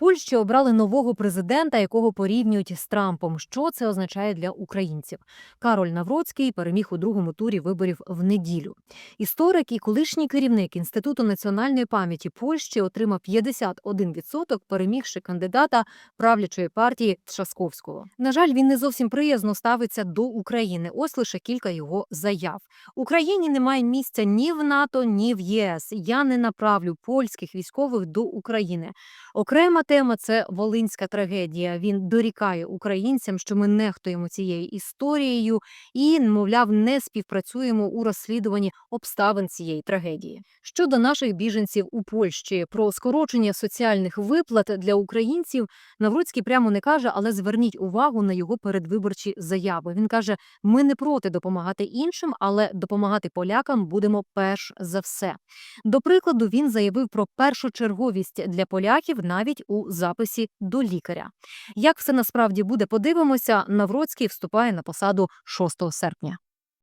Польщі обрали нового президента, якого порівнюють з Трампом. Що це означає для українців? Кароль Навроцький переміг у другому турі виборів в неділю. Історик і колишній керівник інституту національної пам'яті Польщі отримав 51%, перемігши кандидата правлячої партії Трzaskowського. На жаль, він не зовсім приязно ставиться до України. Ось лише кілька його заяв. Україні немає місця ні в НАТО, ні в ЄС. Я не направлю польських військових до України. Окрема тема це волинська трагедія. Він дорікає українцям, що ми нехтуємо цією історією і, мовляв, не співпрацюємо у розслідуванні обставин цієї трагедії. Щодо наших біженців у Польщі про скорочення соціальних виплат для українців Навроцький прямо не каже, але зверніть увагу на його передвиборчі заяви. Він каже: ми не проти допомагати іншим, але допомагати полякам будемо перш за все. До прикладу, він заявив про першочерговість для поляків навіть у записі до лікаря. Як все насправді буде, подивимося. Навроцький вступає на посаду 6 серпня.